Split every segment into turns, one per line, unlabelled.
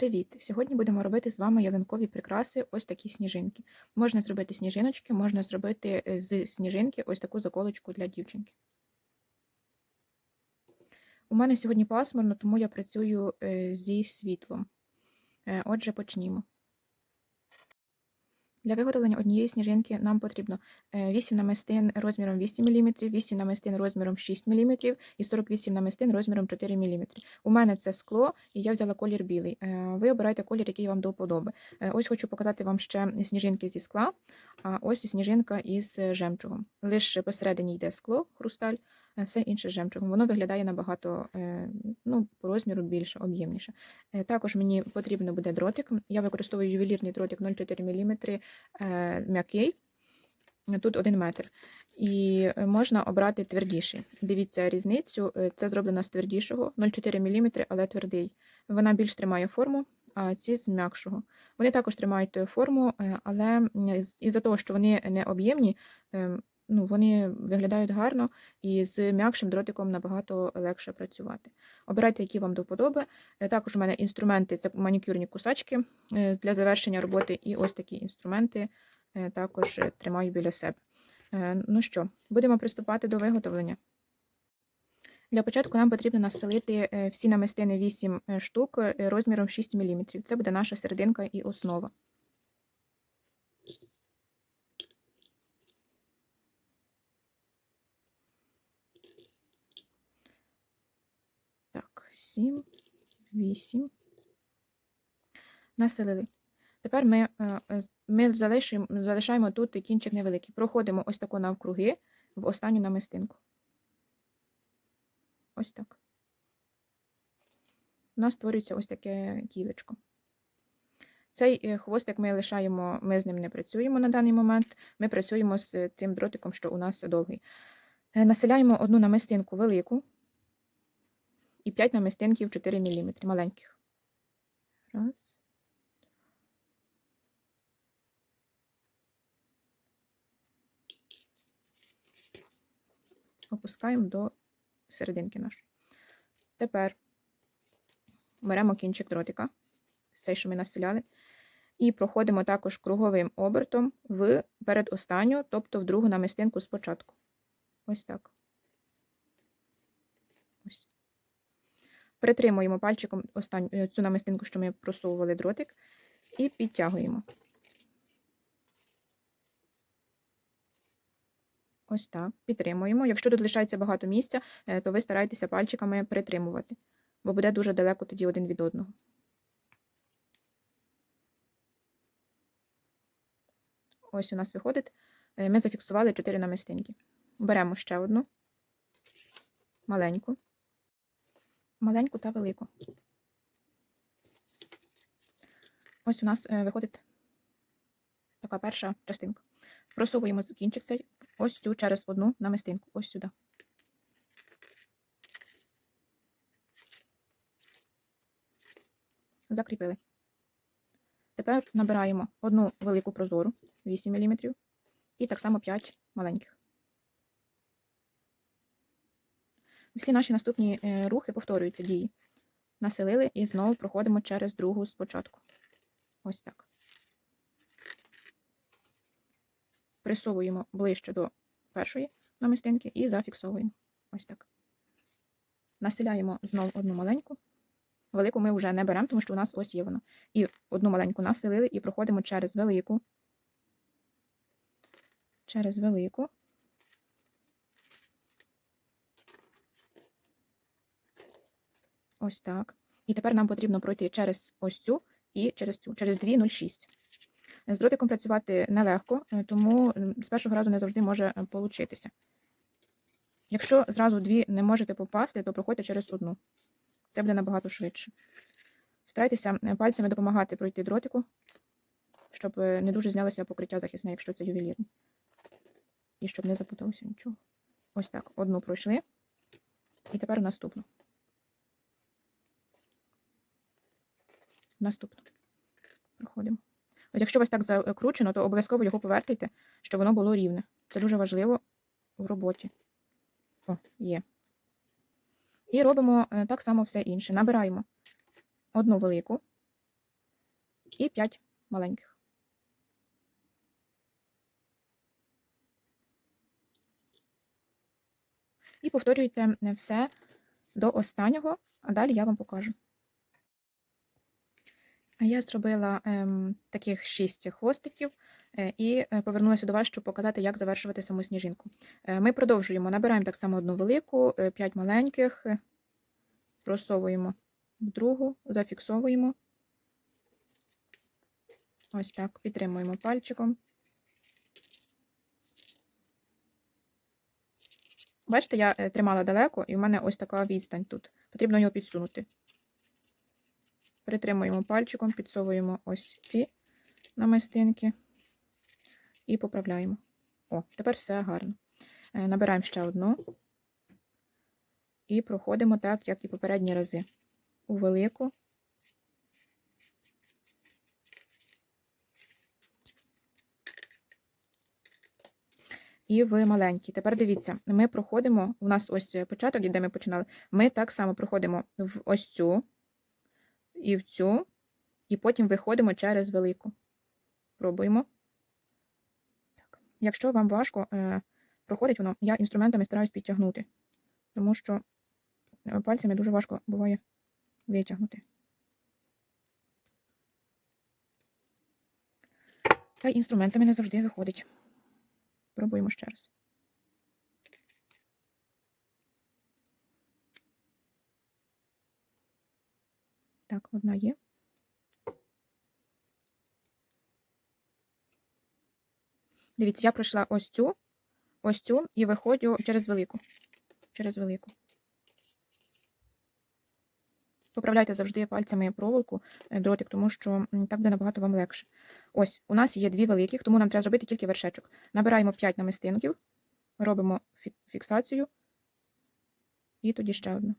Привіт! Сьогодні будемо робити з вами ялинкові прикраси, ось такі сніжинки. Можна зробити сніжиночки, можна зробити е, з сніжинки ось таку заколочку для дівчинки. У мене сьогодні пасмурно, тому я працюю е, зі світлом. Е, Отже, почнімо. Для виготовлення однієї сніжинки нам потрібно е, 8 намистин розміром 8 мм, 8 намистин розміром 6 мм і 48 намистин розміром 4 мм. У мене це скло, і я взяла колір білий. Е, Ви обираєте колір, який вам до вподоби. Е, Ось хочу показати вам ще сніжинки зі скла, а ось і сніжинка із жемчугом. Лише посередині йде скло, хрусталь, е, все інше з жемчугом. Воно виглядає набагато е, ну, по розміру більше, об'ємніше. Е, Також мені потрібно буде дротик. Я використовую ювелірний дротик 0,4 мм е, м'який. Тут 1 метр. І е, можна обрати твердіший. Дивіться різницю. е, Це зроблено з твердішого, 0,4 мм, але твердий. Вона більш тримає форму, а ці з м'якшого. Вони також тримають е, форму, е, але із-за того, що вони не об'ємні, е, ну, вони виглядають гарно, і з м'якшим дротиком набагато легше працювати. Обирайте, які вам до вподоби. Е, Також у мене інструменти це манікюрні кусачки е, для завершення роботи, і ось такі інструменти е, також тримаю біля себе. Ну що, будемо приступати до виготовлення. Для початку нам потрібно населити всі намистини 8 е, штук розміром 6 мм. Це буде наша серединка і основа. Так, 7, 8. Населили. Тепер ми, е, е, ми залишимо, залишаємо тут кінчик невеликий. Проходимо ось тако навкруги в останню намистинку. Ось так. У нас створюється ось таке кілечко. Цей е, хвостик ми лишаємо, ми з ним не працюємо на даний момент. Ми працюємо з цим дротиком, що у нас довгий. Населяємо одну намистинку велику і 5 намистинків 4 мм маленьких. Раз. Опускаємо до серединки нашої. Тепер беремо кінчик дротика, цей, що ми населяли, і проходимо також круговим обертом в передостанню, тобто в другу намистинку спочатку. Ось так. Ось. Притримуємо пальчиком останню, е, цю намистинку, що ми просовували дротик, і підтягуємо. Ось так, підтримуємо. Якщо тут лишається багато місця, е, то ви старайтеся пальчиками притримувати, бо буде дуже далеко тоді один від одного. Ось у нас виходить. Е, Ми зафіксували 4 намистинки. Беремо ще одну, маленьку, маленьку та велику. Ось у нас е, виходить така перша частинка. Просовуємо кінчик цей ось цю через одну намистинку, ось сюди. Закріпили. Тепер набираємо одну велику прозору 8 мм і так само 5 маленьких. Всі наші наступні е, рухи повторюються дії. Населили і знову проходимо через другу спочатку. Ось так. Присовуємо ближче до першої намистинки і зафіксовуємо. Ось так. Населяємо знову одну маленьку. Велику ми вже не беремо, тому що у нас ось є вона. І одну маленьку населили і проходимо через велику. Через велику. Ось так. І тепер нам потрібно пройти через ось цю і через цю, через 2,06. З дротиком працювати нелегко, е, тому з першого разу не завжди може е, получитися. Якщо зразу дві не можете попасти, то проходьте через одну. Це буде набагато швидше. Старайтеся е, пальцями допомагати пройти дротику, щоб не дуже знялося покриття захисне, якщо це ювелірне. І щоб не запуталося нічого. Ось так. Одну пройшли. І тепер наступну. Наступну. Проходимо. Ось якщо у вас так закручено, то обов'язково його повертайте, щоб воно було рівне. Це дуже важливо в роботі. О, є. І робимо е, так само все інше. Набираємо одну велику і 5 маленьких. І повторюйте все до останнього, а далі я вам покажу. Я зробила ем, таких 6 хвостиків е, і е, повернулася до вас, щоб показати, як завершувати саму сніжинку. Е, Ми продовжуємо, набираємо так само одну велику, 5 маленьких, е, просовуємо в другу, зафіксовуємо. Ось так, підтримуємо пальчиком. Бачите, я е, тримала далеко, і в мене ось така відстань тут. Потрібно його підсунути. Притримуємо пальчиком, підсовуємо ось ці намистинки і поправляємо. О, тепер все гарно. Е, Набираємо ще одну і проходимо так, як і попередні рази. У велику. І в маленький. Тепер дивіться, ми проходимо, у нас ось початок, де ми починали, ми так само проходимо в ось цю і в цю, і потім виходимо через велику. Пробуємо. Так. Якщо вам важко, е, проходить воно, я інструментами стараюсь підтягнути, тому що е, пальцями дуже важко буває витягнути. Та й інструментами не завжди виходить. Пробуємо ще раз. Так, одна є. Дивіться, я пройшла ось цю, ось цю і виходжу через велику. Через велику. Поправляйте завжди пальцями проволоку, е, дротик, тому що так буде набагато вам легше. Ось, у нас є дві великих, тому нам треба зробити тільки вершечок. Набираємо 5 намистинків, робимо фіксацію і тоді ще одну.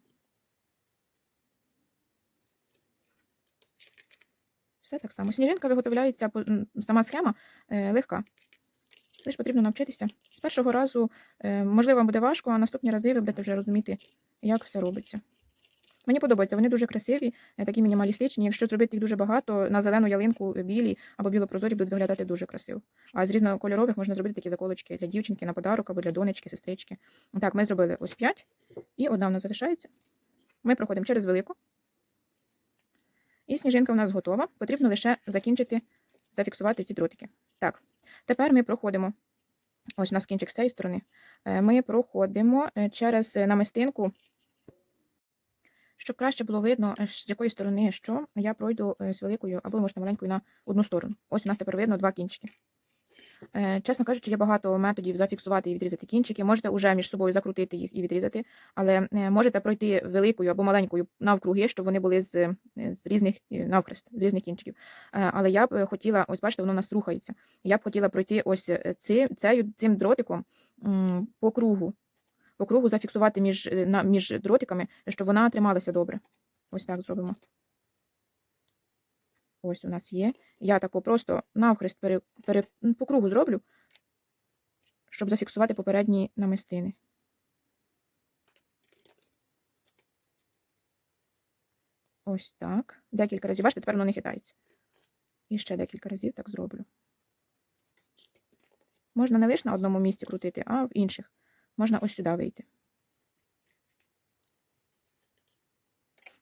Все так само. Сніжинка виготовляється сама схема е, легка. Лише потрібно навчитися. З першого разу, е, можливо, вам буде важко, а наступні рази ви будете вже розуміти, як все робиться. Мені подобається, вони дуже красиві, е, такі мінімалістичні. Якщо зробити їх дуже багато, на зелену ялинку білі або білопрозорі будуть виглядати дуже красиво. А з різнокольорових можна зробити такі заколочки для дівчинки на подарок або для донечки, сестрички. Так, ми зробили ось 5, і одна в нас залишається. Ми проходимо через велику. І сніжинка у нас готова. Потрібно лише закінчити, зафіксувати ці дротики. Так, тепер ми проходимо. Ось у нас кінчик з цієї сторони. Е, Ми проходимо е, через намистинку щоб краще було видно, е, з якої сторони що, я пройду е, з великою або можна маленькою на одну сторону. Ось у нас тепер видно два кінчики. Е, Чесно кажучи, є багато методів зафіксувати і відрізати кінчики. Можете вже між собою закрутити їх і відрізати, але е, можете пройти великою або маленькою навкруги, щоб вони були з, е, з різних навхрест, з різних кінчиків. Але я б хотіла, ось бачите, воно у нас рухається. Я б хотіла пройти ось ці, цею, цим дротиком по кругу по кругу зафіксувати між, між дротиками, щоб вона трималася добре. Ось так зробимо. Ось у нас є. Я таку просто навхрест пере, пере, по кругу зроблю, щоб зафіксувати попередні намистини. Ось так. Декілька разів. Бачите, тепер воно не хитається. І ще декілька разів так зроблю. Можна не лише на одному місці крутити, а в інших. Можна ось сюди вийти.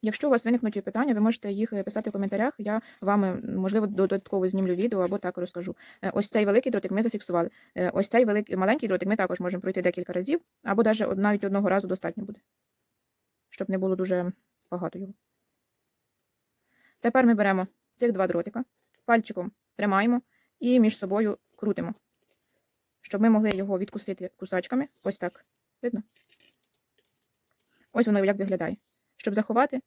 Якщо у вас виникнуть питання, ви можете їх е, писати в коментарях. Я вам, можливо, додатково знімлю відео або так розкажу. Е, Ось цей великий дротик ми зафіксували. Е, Ось цей великий маленький дротик ми також можемо пройти декілька разів, або навіть навіть одного разу достатньо буде, щоб не було дуже багато його. Тепер ми беремо цих два дротика, пальчиком тримаємо і між собою крутимо, щоб ми могли його відкусити кусачками. Ось так. Видно? Ось воно як виглядає. Щоб заховати,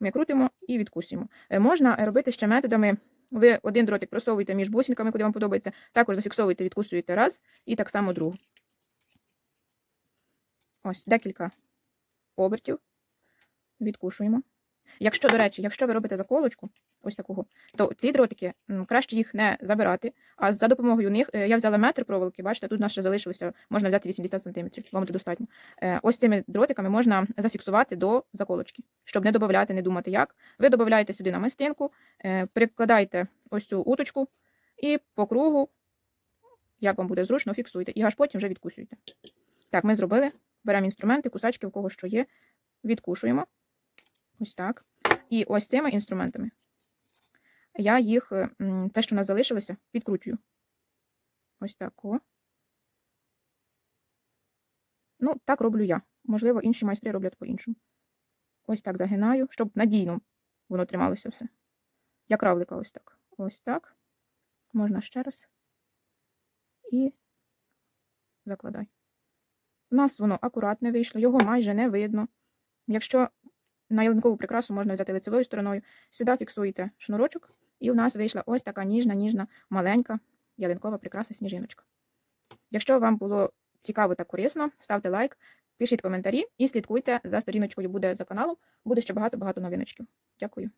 ми крутимо і відкусуємо. Е, Можна робити ще методами. Ви один дротик просовуєте між бусинками, куди вам подобається, також зафіксовуєте, відкусуєте раз, і так само другу. Ось декілька обертів. Відкушуємо. Якщо, до речі, якщо ви робите заколочку, ось такого, то ці дротики краще їх не забирати. А за допомогою них е, я взяла метр проволоки, бачите, тут у нас ще залишилося, можна взяти 80 см, вам це достатньо. Е, Ось цими дротиками можна зафіксувати до заколочки, щоб не додати, не думати як. Ви додаєте сюди намистинку, е, прикладаєте ось цю уточку і по кругу, як вам буде зручно, фіксуйте. І аж потім вже відкусуєте. Так, ми зробили. Беремо інструменти, кусачки, в кого що є, відкушуємо. Ось так. І ось цими інструментами я їх, е, те, що в нас залишилося, підкручую. Ось так. О. Ну, так роблю я. Можливо, інші майстри роблять по-іншому. Ось так загинаю, щоб надійно воно трималося все. Як равлика, ось так. Ось так. Можна ще раз. І закладай. У нас воно акуратне вийшло, його майже не видно. Якщо на ялинкову прикрасу можна взяти лицевою стороною, сюди фіксуєте шнурочок, і у нас вийшла ось така ніжна, ніжна, маленька ялинкова прикраса сніжиночка. Якщо вам було цікаво та корисно, ставте лайк, пишіть коментарі і слідкуйте за сторіночкою буде за каналом. Буде ще багато-багато новиночків. Дякую.